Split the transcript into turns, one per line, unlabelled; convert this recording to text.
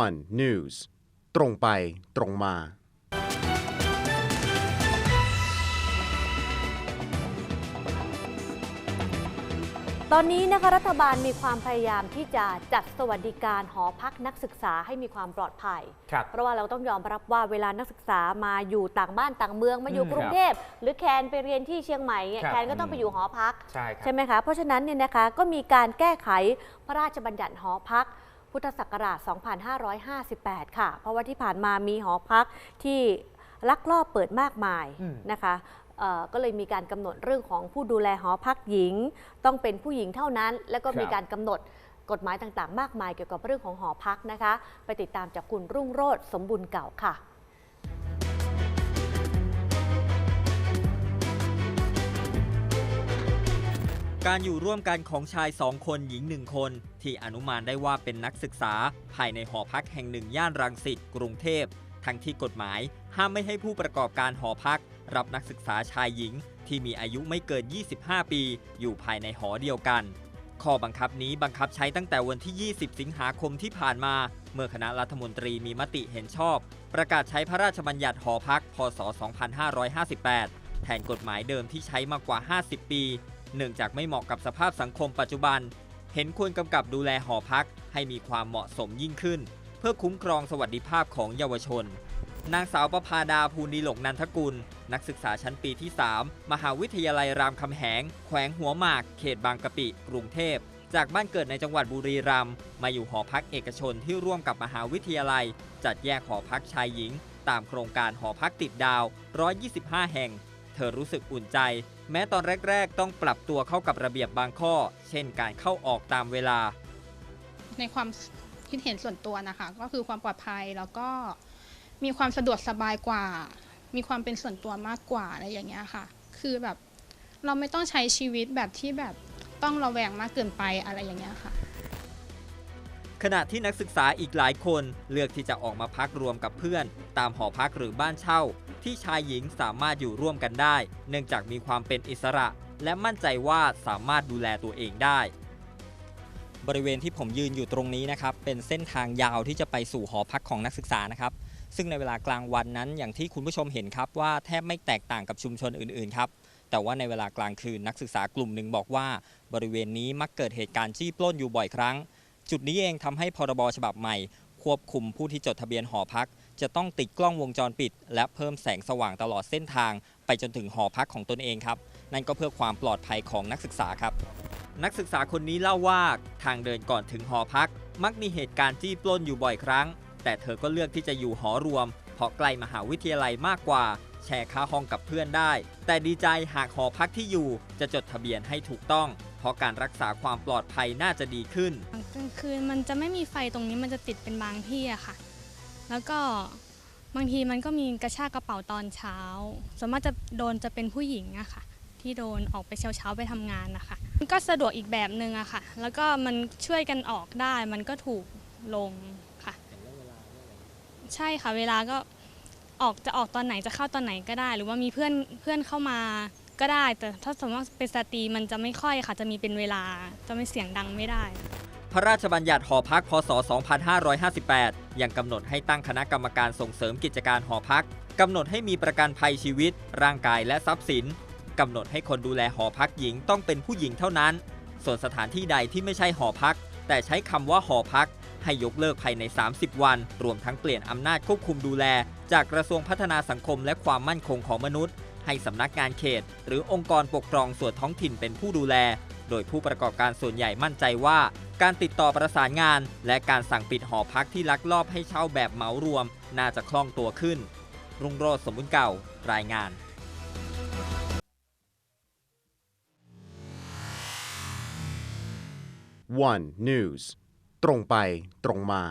one news ตรงไปตรงมา
ตอนนี้นะคะรัฐบาลมีความพยายามที่จะจัดสวัสดิการหอพักนักศึกษาให้มีความปลอดภัย
ครับ
เพราะว่าเราต้องยอมรับว่าเวลานักศึกษามาอยู่ต่างบ้านต่างเมืองมาอยู่
อืม
กรุงเทพหรือแคนไปเรียนที่เชียงใหม่เนี่ย
ครับ
แคนก็ต้องไปอยู่หอพัก
ใช่ครับ
ใช่ไหมคะ เพราะฉะนั้นเนี่ยนะคะก็มีการแก้ไขพระราชบัญญัติหอพัก พุทธศักราช 2558 ค่ะ เพราะว่าที่ผ่านมามีหอพักที่ลักลอบเปิดมากมาย
อืม
นะคะเอ่อก็เลยมีการกำหนดเรื่องของผู้ดูแลหอพักหญิง ต้องเป็นผู้หญิงเท่านั้น แล้วก็มีการกำหนดกฎหมายต่างๆ มากมายเกี่ยวกับเรื่องของหอพักนะคะ ไปติดตามจากคุณรุ่งโรธสมบุญเก่าค่ะ
การอยู่ร่วมกันของชายสองคนหญิงหนึ่งคน ที่อนุมานได้ว่าเป็นนักศึกษา ภายในหอพักแห่งหนึ่งย่านรังสิตกรุงเทพ ทั้งที่กฎหมาย ห้ามไม่ให้ผู้ประกอบการหอพัก รับนักศึกษาชายหญิง ที่มีอายุไม่เกิน 25 ปี อยู่ภายในหอเดียวกันข้อบังคับนี้บังคับใช้ตั้งแต่วันที่ 20 สิงหาคมที่ผ่านมา เมื่อคณะรัฐมนตรีมีมติเห็นชอบ ประกาศใช้พระราชบัญญัติหอพัก พศ 2558 แทนกฎหมายเดิมที่ใช้มากว่า 50 ปี เนื่องจากไม่เหมาะกับสภาพสังคมปัจจุบัน เห็นควรกำกับดูแลหอพักให้มีความเหมาะสมยิ่งขึ้น เพื่อคุ้มครองสวัสดิภาพของเยาวชน นางสาวประภาดาภูนีหลกนันทกุล นักศึกษาชั้นปีที่ 3 มหาวิทยาลัยรามคำแหง แขวงหัวหมาก เขตบางกะปิ กรุงเทพจากบ้านเกิดในจังหวัดบุรีรัมย์มาอยู่หอพักเอกชนที่ร่วมกับมหาวิทยาลัย จัดแยกหอพักชายหญิง ตามโครงการหอพักติดดาว 125 แห่ง เธอรู้สึกอุ่นใจ แม้ตอนแรก ๆ ต้องปรับตัวเข้ากับระเบียบบางข้อ เช่นการเข้าออกตามเวลา
ในความคิดเห็นส่วนตัวนะคะ ก็คือความปลอดภัยแล้วก็มีความสะดวกสบายกว่า มีความเป็นส่วนตัวมากกว่าอะไรอย่างเงี้ยค่ะ คือแบบเราไม่ต้องใช้ชีวิตแบบที่แบบต้องระแวงมากเกินไปอะไรอย่างเงี้ยค่ะ
ขณะที่นักศึกษาอีกหลายคนเลือกที่จะออกมาพักรวมกับเพื่อน ตามหอพักหรือบ้านเช่า ที่ชายหญิงสามารถอยู่ร่วมกันได้ เนื่องจากมีความเป็นอิสระ และมั่นใจว่าสามารถดูแลตัวเองได้ บริเวณที่ผมยืนอยู่ตรงนี้นะครับเป็นเส้นทางยาวที่จะไปสู่หอพักของนักศึกษานะครับซึ่งในเวลากลางวันนั้นอย่างที่คุณผู้ชมเห็นครับว่าแทบไม่แตกต่างกับชุมชนอื่นๆครับแต่ว่าในเวลากลางคืนนักศึกษากลุ่มหนึ่งบอกว่า บริเวณนี้มักเกิดเหตุการณ์จี้ปล้นอยู่บ่อยครั้ง จุดนี้เองทำให้พรบฉบับใหม่ ควบคุมผู้ที่จดทะเบียนหอพัก จะต้องติดกล้องวงจรปิด และเพิ่มแสงสว่างตลอดเส้นทาง ไปจนถึงหอพักของตนเองครับ นั่นก็เพื่อความปลอดภัยของนักศึกษาครับ นักศึกษาคนนี้เล่าว่าทางเดินก่อนถึงหอพัก มักมีเหตุการณ์จี้ปล้นอยู่บ่อยครั้ง แต่เธอก็เลือกที่จะอยู่หอรวม เพราะใกล้มหาวิทยาลัยมากกว่า แชร์ค่าห้องกับเพื่อนได้ แต่ดีใจหากหอพักที่อยู่จะจดทะเบียนให้ถูกต้อง เพราะการรักษาความปลอดภัยน่าจะดีขึ้น
กลางคืนมันจะไม่มีไฟตรงนี้มันจะติดเป็นบางที่อะค่ะ แล้วก็บางทีมันก็มีกระชากกระเป๋าตอนเช้า ส่วนมากจะโดนจะเป็นผู้หญิงอะค่ะ ที่โดนออกไปเช้าเช้าๆไปทำงานนะคะ มันก็สะดวกอีกแบบหนึ่งอะค่ะ แล้วก็มันช่วยกันออกได้ มันก็ถูกลงค่ะ ใช่ค่ะ เวลาก็ออกจะออกตอนไหนจะเข้าตอนไหนก็ได้ หรือว่ามีเพื่อนเพื่อนเข้ามา ก็ได้ แต่ถ้าสมมติว่าเป็นสตรีมันจะไม่ค่อยค่ะจะมีเป็นเวลา จะไม่เสียงดังไม่ได้
พระราชบัญญัติหอพักพศ 2558 ยังกำหนดให้ตั้งคณะกรรมการส่งเสริมกิจการหอพักกำหนดให้มีประกันภัยชีวิต ร่างกายและทรัพย์สินกำหนดให้คนดูแลหอพักหญิงต้องเป็นผู้หญิงเท่านั้น ส่วนสถานที่ใดที่ไม่ใช่หอพัก แต่ใช้คำว่าหอพัก ให้ยกเลิกภายใน 30 วัน รวมทั้งเปลี่ยนอำนาจควบคุมดูแล จากกระทรวงพัฒนาสังคมและความมั่นคงของมนุษย์ ให้สำนักงานเขต หรือองค์กรปกครองส่วนท้องถิ่นเป็นผู้ดูแล โดยผู้ประกอบการส่วนใหญ่มั่นใจว่า การติดต่อประสานงาน และการสั่งปิดหอพักที่ลักลอบให้เช่าแบบเหมารวม น่าจะคล่องตัวขึ้น รุ่งโรจน์สมบุญเก่า รายงาน
one news ตรงไปตรงมา